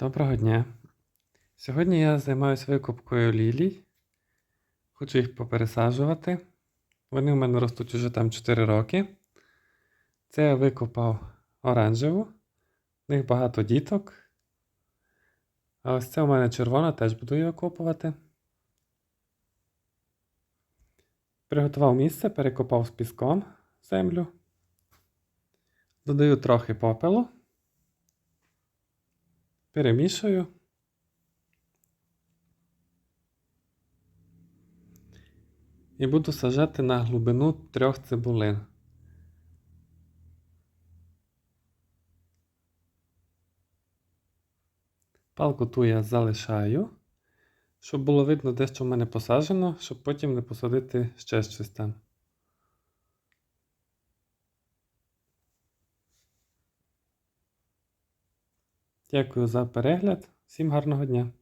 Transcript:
Доброго дня. Сьогодні я займаюся викупкою лілій. Хочу їх попересаджувати. Вони у мене ростуть уже там 4 роки. Це я викопав оранжеву. В них багато діток. А ось це у мене червона, теж буду її окопувати. Приготував місце, перекопав з піском землю. Додаю трохи попелу. Перемішую. І буду сажати на глибину трьох цибулин. Палку ту я залишаю, щоб було видно де що в мене посаджено, щоб потім не посадити ще щось там. Дякую за перегляд. Всім гарного дня!